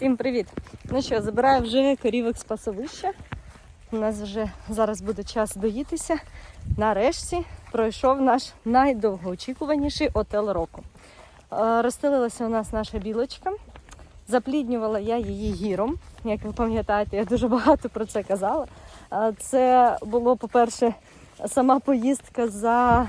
Всім привіт! Ну що, забираю вже корівок з пасовища. У нас вже зараз буде час доїтися. Нарешті пройшов наш найдовгоочікуваніший отел року. Е, Розстелилася у нас наша білочка. Запліднювала я її гіром. Як ви пам'ятаєте, я дуже багато про це казала. Е, Це було, по-перше, сама поїздка за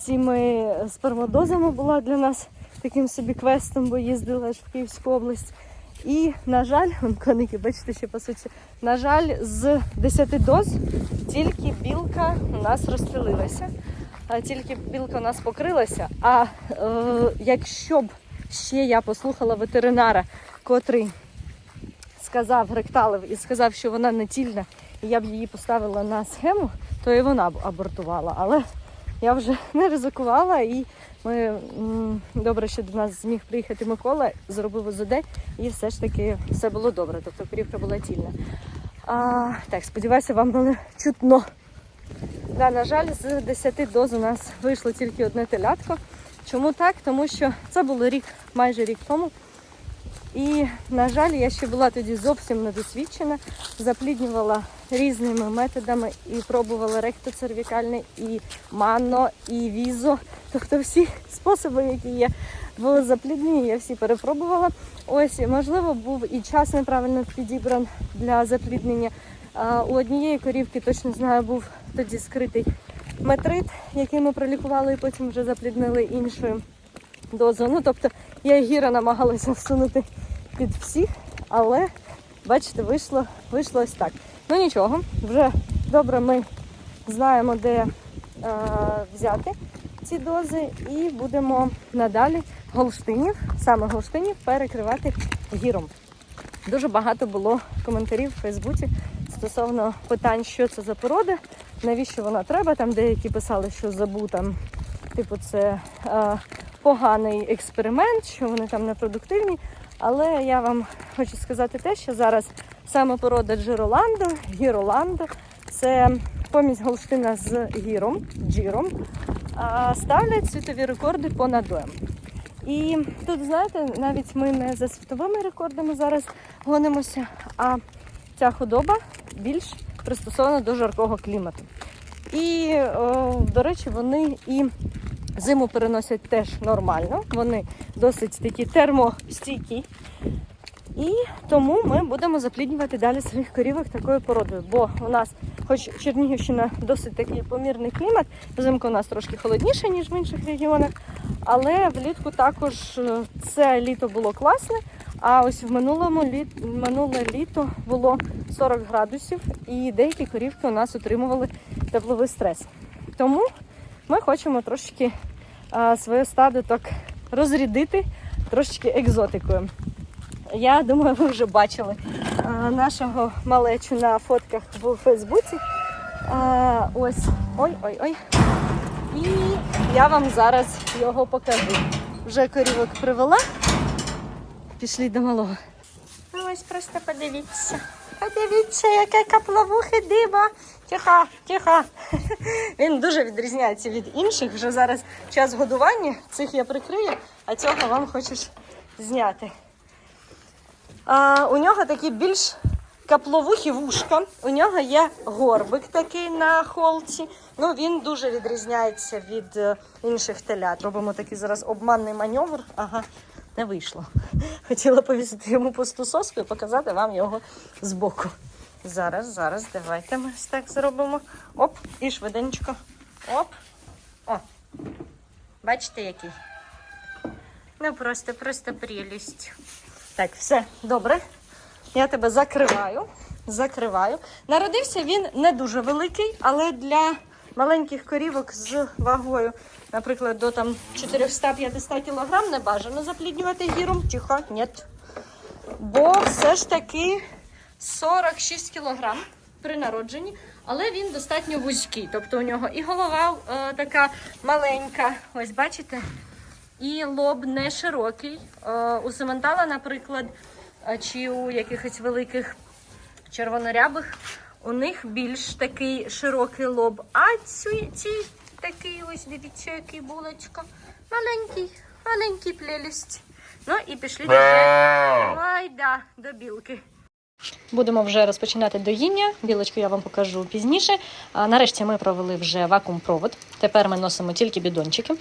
цими спермодозами була для нас таким собі квестом, бо їздила аж в Київську область. І, на жаль, коники, бачите, ще по суті, на жаль, з 10 доз тільки білка у нас розстелилася, тільки білка у нас покрилася. А е, якщо б ще я послухала ветеринара, котрий сказав, ректалив і сказав, що вона не тільна, і я б її поставила на схему, то і вона б абортувала. Але я вже не ризикувала і ми добре, що до нас зміг приїхати Микола, зробив УЗД, і все ж таки все було добре. Тобто корівка була тільна. А, так, сподіваюся, вам було чутно. Да, на жаль, з 10 доз у нас вийшло тільки одне телятко. Чому так? Тому що це було рік, майже рік тому. І, на жаль, я ще була тоді зовсім недосвідчена, запліднювала різними методами і пробувала ректоцервікальне, і мано, і візо. Тобто всі способи, які є в заплідненні, я всі перепробувала. Ось, можливо, був і час неправильно підібран для запліднення. У однієї корівки, точно знаю, був тоді скритий метрит, який ми пролікували і потім вже запліднили іншою дозою. Ну, тобто я гіра намагалася всунути під всіх, але бачите, вийшло, вийшло ось так. Ну нічого, вже добре ми знаємо, де е, взяти ці дози, і будемо надалі голштинів, саме голштинів, перекривати гіром. Дуже багато було коментарів в Фейсбуці стосовно питань, що це за порода, навіщо вона треба. Там деякі писали, що забу там, типу, це е, поганий експеримент, що вони там непродуктивні. Але я вам хочу сказати те, що зараз саме порода Джероландо, Гіроландо, це помість голштина з гіром, джіром, ставлять світові рекорди по надоям. І тут, знаєте, навіть ми не за світовими рекордами зараз гонимося, а ця худоба більш пристосована до жаркого клімату. І, о, до речі, вони і зиму переносять теж нормально. Вони досить такі термостійкі. І тому ми будемо запліднювати далі своїх корівок такою породою. Бо у нас, хоч Чернігівщина досить такий помірний клімат, взимку у нас трошки холодніше, ніж в інших регіонах. Але влітку також е, це літо було класне. А ось в минулому літ, минуле літо було 40 градусів, і деякі корівки у нас отримували тепловий стрес. Тому ми хочемо трошки а, своє стадо так розрядити трошечки екзотикою. Я думаю, ви вже бачили нашого малечу на фотках в Фейсбуці. Ось ой-ой-ой. І я вам зараз його покажу. Вже корівок привела. Пішли до малого. Ну, ось просто подивіться. Подивіться, яке капловухи диба. Тихо, тихо. Він дуже відрізняється від інших. Вже зараз час годування. Цих я прикрию, а цього вам хочеш зняти. А, у нього такі більш капловухі вушка. У нього є горбик такий на холці. Ну, він дуже відрізняється від е, інших телят. Робимо такий зараз обманний маневр. Ага, не вийшло. Хотіла повісити йому пусту соску і показати вам його збоку. Зараз, зараз, давайте ми ось так зробимо. Оп, і швиденько. Оп. О. Бачите, який? Ну просто, просто прелість. Так, все, добре. Я тебе закриваю. Закриваю. Народився він не дуже великий, але для маленьких корівок з вагою, наприклад, до там 400-500 кг не бажано запліднювати гіром. Тихо, ні. Бо все ж таки 46 кг при народженні, але він достатньо вузький. Тобто у нього і голова е, така маленька. Ось бачите? І лоб не широкий. Е, У сементала, наприклад, е, чи у якихось великих червонорябих, у них більш такий широкий лоб. А ці, ці такий ось, дивіться, який булочка. Маленький, маленький плелість. Ну і пішли до білки. Будемо вже розпочинати доїння. Білочку я вам покажу пізніше. Нарешті ми провели вже вакуум-провод. Тепер ми носимо тільки бідончики.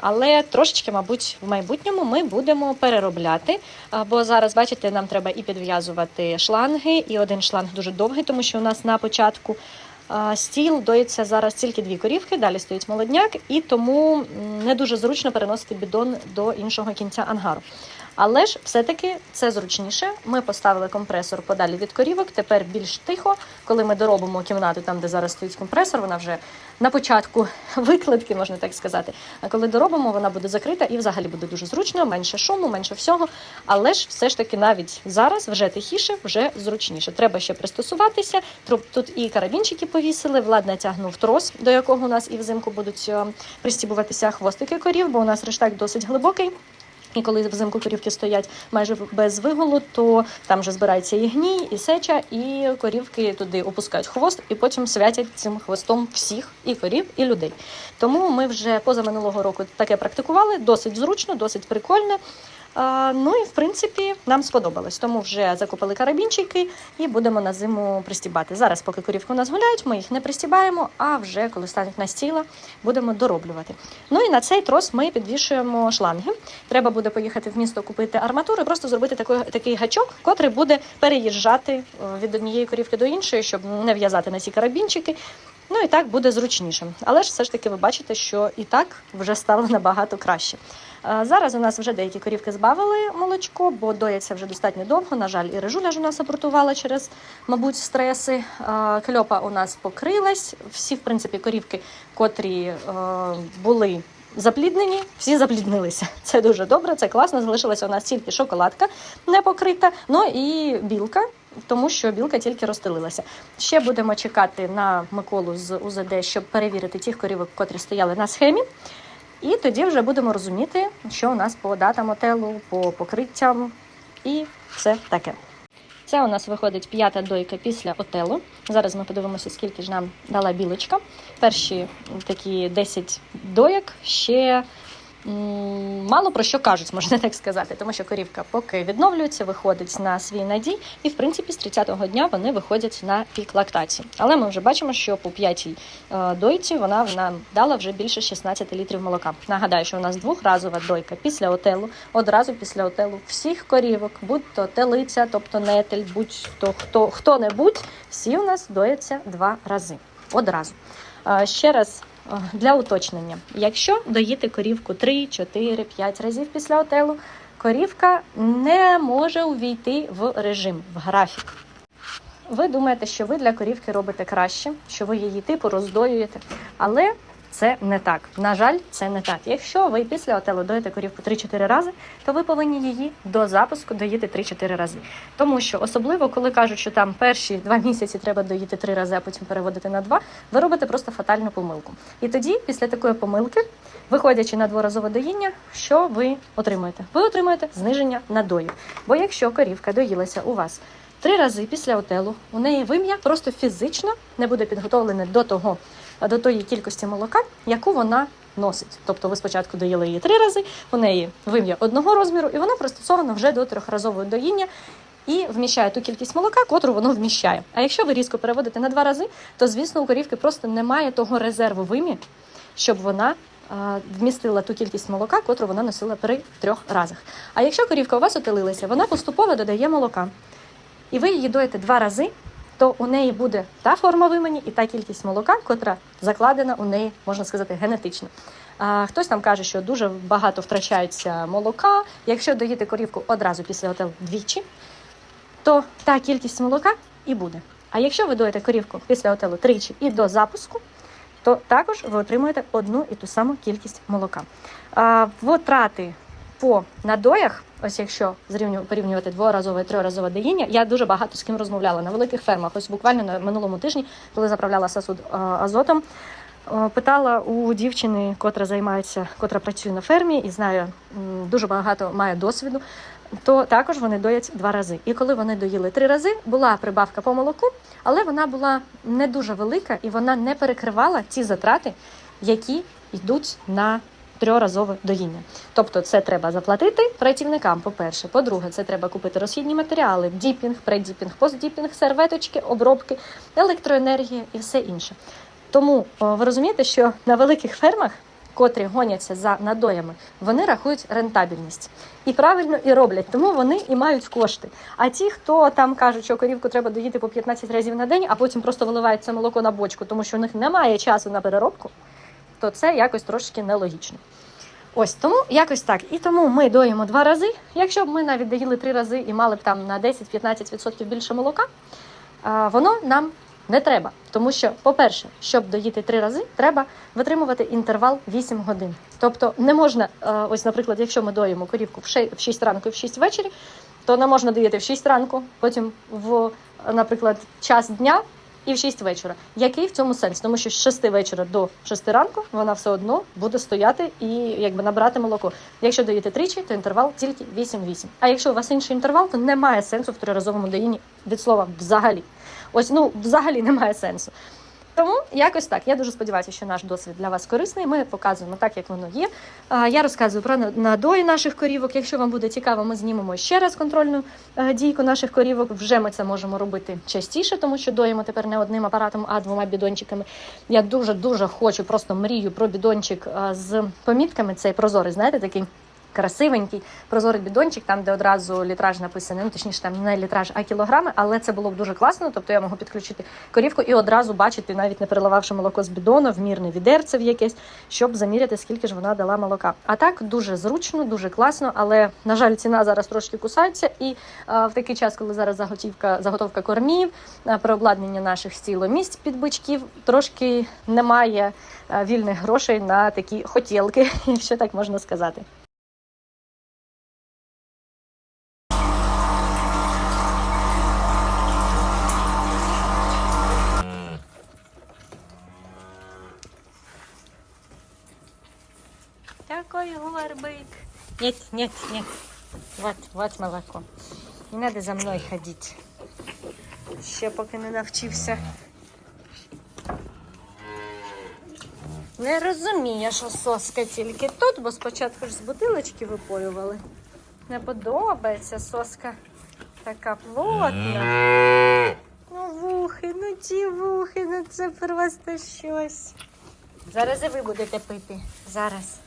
Але трошечки, мабуть, в майбутньому ми будемо переробляти. Бо зараз, бачите, нам треба і підв'язувати шланги, і один шланг дуже довгий, тому що у нас на початку. Стіл доїться зараз тільки дві корівки, далі стоїть молодняк, і тому не дуже зручно переносити бідон до іншого кінця ангару. Але ж все-таки це зручніше. Ми поставили компресор подалі від корівок. Тепер більш тихо. Коли ми доробимо кімнату там, де зараз стоїть компресор, вона вже на початку викладки, можна так сказати. А коли доробимо, вона буде закрита і взагалі буде дуже зручно, менше шуму, менше всього. Але ж все ж таки навіть зараз вже тихіше, вже зручніше. Треба ще пристосуватися. Тут і карабінчики повісили. Влад натягнув трос, до якого у нас і взимку будуть е, пристібуватися хвостики корів, бо у нас рештак досить глибокий. І коли взимку корівки стоять майже без вигулу, то там вже збирається і гній, і сеча, і корівки туди опускають хвост, і потім святять цим хвостом всіх і корів, і людей. Тому ми вже поза минулого року таке практикували, досить зручно, досить прикольно. Ну і в принципі нам сподобалось. Тому вже закупили карабінчики і будемо на зиму пристібати. Зараз, поки корівки у нас гуляють, ми їх не пристібаємо, а вже коли стануть на стіла, будемо дороблювати. Ну і на цей трос ми підвішуємо шланги. Треба буде поїхати в місто купити арматуру, і просто зробити такий, такий гачок, котрий буде переїжджати е, від однієї корівки до іншої, щоб не в'язати на ці карабінчики. Ну і так буде зручніше. Але ж все ж таки ви бачите, що і так вже стало набагато краще. Е, Зараз у нас вже деякі корівки збавили молочко, бо дояться вже достатньо довго. На жаль, і режуля ж у нас апортувала через, мабуть, стреси. Е, Кльопа у нас покрилась. Всі, в принципі, корівки, котрі е, були запліднені, всі запліднилися. Це дуже добре, це класно. Залишилася у нас тільки шоколадка не покрита, ну і білка. Тому що білка тільки розстелилася. Ще будемо чекати на Миколу з УЗД, щоб перевірити тих корівок, котрі стояли на схемі. І тоді вже будемо розуміти, що у нас по датам отелу, по покриттям і все таке. Це у нас виходить п'ята дойка після отелу. Зараз ми подивимося, скільки ж нам дала білочка. Перші такі 10 доєк ще мало про що кажуть, можна так сказати, тому що корівка поки відновлюється, виходить на свій надій, і в принципі з 30-го дня вони виходять на пік лактації. Але ми вже бачимо, що по п'ятій е, дойці вона нам дала вже більше 16 літрів молока. Нагадаю, що у нас двохразова дойка після отелу, одразу після отелу всіх корівок, будь-то телиця, тобто нетель, будь-то хто хто-небудь, всі у нас дояться два рази. Одразу. Е, Ще раз для уточнення: якщо доїти корівку 3, 4, 5 разів після отелу, корівка не може увійти в режим, в графік. Ви думаєте, що ви для корівки робите краще, що ви її типу роздоюєте, але це не так. На жаль, це не так. Якщо ви після отелу доїте корівку 3-4 рази, то ви повинні її до запуску доїти 3-4 рази. Тому що особливо, коли кажуть, що там перші два місяці треба доїти 3 рази, а потім переводити на 2, ви робите просто фатальну помилку. І тоді, після такої помилки, виходячи на дворазове доїння, що ви отримуєте? Ви отримуєте зниження надоїв. Бо якщо корівка доїлася у вас три рази після отелу, у неї вим'я просто фізично не буде підготовлене до того, до тої кількості молока, яку вона носить. Тобто ви спочатку доїли її три рази, у неї вим'я одного розміру, і вона пристосована вже до трьохразового доїння. І вміщає ту кількість молока, котру воно вміщає. А якщо ви різко переводите на два рази, то звісно у корівки просто немає того резерву вимі, щоб вона вмістила ту кількість молока, котру вона носила при трьох разах. А якщо корівка у вас отелилася, вона поступово додає молока, і ви її доїте два рази, то у неї буде та форма вимені і та кількість молока, котра закладена у неї, можна сказати, генетично. А, хтось там каже, що дуже багато втрачається молока. Якщо доїти корівку одразу після отелу двічі, то та кількість молока і буде. А якщо ви доїте корівку після отелу тричі і до запуску, то також ви отримуєте одну і ту саму кількість молока. А, витрати по надоях, ось якщо порівнювати дворазове триразове доїння, я дуже багато з ким розмовляла на великих фермах. Ось буквально на минулому тижні, коли заправляла сосуд азотом, питала у дівчини, котра займається, котра працює на фермі і знає дуже багато має досвіду. То також вони доять два рази. І коли вони доїли три рази, була прибавка по молоку, але вона була не дуже велика і вона не перекривала ті затрати, які йдуть на трьоразове доїння. Тобто, це треба заплатити працівникам. По-перше, по-друге, це треба купити розхідні матеріали, діпінг, преддіпінг, постдіпінг, серветочки, обробки, електроенергія і все інше. Тому ви розумієте, що на великих фермах, котрі гоняться за надоями, вони рахують рентабельність. І правильно і роблять, тому вони і мають кошти. А ті, хто там кажуть, що корівку треба доїти по 15 разів на день, а потім просто виливають молоко на бочку, тому що у них немає часу на переробку, то це якось трошки нелогічно. Ось тому якось так. І тому ми доїмо два рази. Якщо б ми навіть доїли три рази і мали б там на 10-15% більше молока, воно нам не треба. Тому що, по-перше, щоб доїти три рази, треба витримувати інтервал 8 годин. Тобто не можна, е, ось, наприклад, якщо ми доїмо корівку в ши- в 6 ранку і в 6 ввечері, то не можна доїти в 6 ранку, потім в, наприклад, час дня і в 6 вечора. Який в цьому сенс? Тому що з 6 вечора до 6 ранку вона все одно буде стояти і якби набирати молоко. Якщо даєте тричі, то інтервал тільки 8-8. А якщо у вас інший інтервал, то немає сенсу в триразовому доїнні від слова взагалі. Ось ну взагалі немає сенсу. Тому якось так. Я дуже сподіваюся, що наш досвід для вас корисний. Ми показуємо так, як воно є. Я розказую про надої наших корівок. Якщо вам буде цікаво, ми знімемо ще раз контрольну е, дійку наших корівок. Вже ми це можемо робити частіше, тому що доїмо тепер не одним апаратом, а двома бідончиками. Я дуже дуже хочу, просто мрію про бідончик е, з помітками. Цей прозорий, знаєте, такий. Красивенький прозорий бідончик, там де одразу літраж написаний, ну точніше там не літраж, а кілограми, але це було б дуже класно. Тобто я можу підключити корівку і одразу бачити, навіть не переливавши молоко з бідону, в мірне відерце в якесь, щоб заміряти, скільки ж вона дала молока. А так дуже зручно, дуже класно. Але на жаль, ціна зараз трошки кусається. І а, в такий час, коли зараз заготівка, заготовка кормів, а, переобладнання наших стіломісць під бичків, трошки немає а, вільних грошей на такі хотілки, якщо так можна сказати. Такой горбик. Нет, нет, нет. Вот, вот молоко. Не надо за мною ходити. Ще поки не навчився. Не розуміє, що соска тільки тут, бо спочатку ж з бутилочки випоювали. Не подобається соска така плотна. Ну, вухи, ну ті вухи, ну це просто щось. Зараз і ви будете пити. Зараз.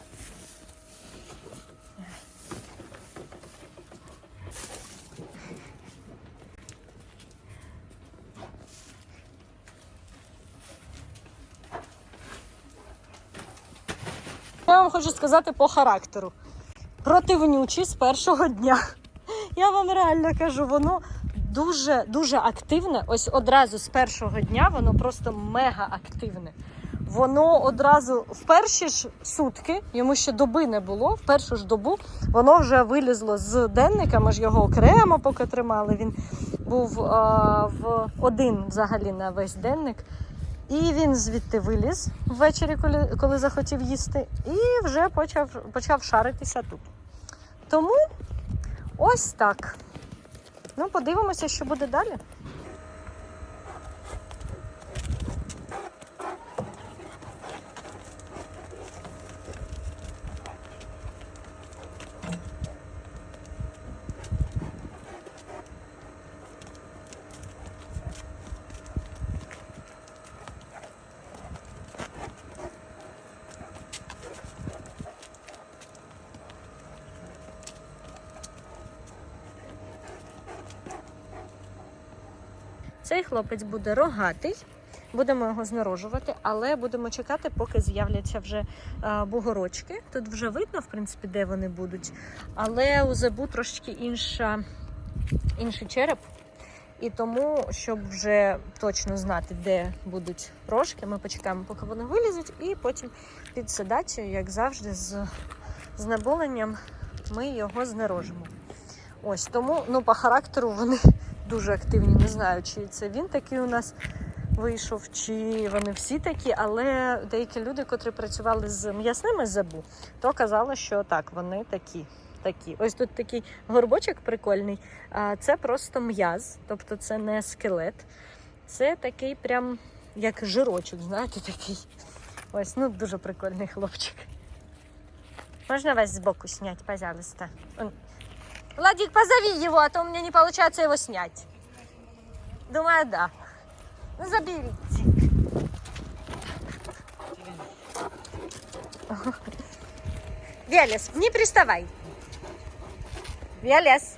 Хочу сказати по характеру. Противнючі з першого дня. Я вам реально кажу, воно дуже дуже активне. Ось одразу з першого дня воно просто мега активне. Воно одразу в перші ж сутки, йому ще доби не було. В першу ж добу воно вже вилізло з денника. Ми ж його окремо поки тримали. Він був а, в один взагалі на весь денник. І він звідти виліз ввечері, коли, коли захотів їсти, і вже почав, почав шаритися тут. Тому ось так. Ну, подивимося, що буде далі. Цей хлопець буде рогатий. Будемо його знарожувати, але будемо чекати, поки з'являться вже е, бугорочки. Тут вже видно, в принципі, де вони будуть. Але у зебу трошечки інша, інший череп. І тому, щоб вже точно знати, де будуть рожки, ми почекаємо, поки вони вилізуть, і потім під седацією, як завжди, з знеболенням ми його знерожимо. Ось тому, ну, по характеру вони дуже активні. Не знаю, чи це він такий у нас вийшов, чи вони всі такі, але деякі люди, котрі працювали з м'ясними забу, то казали, що так, вони такі. Такі. Ось тут такий горбочок прикольний. А це просто м'яз, тобто це не скелет. Це такий прям як жирочок, знаєте, такий. Ось, ну дуже прикольний хлопчик. Можно вас сбоку снять, пожалуйста? Владик, позови его, а то у меня не получается его снять. Думаю, да. Ну, заберите. Велес, не приставай. Велес.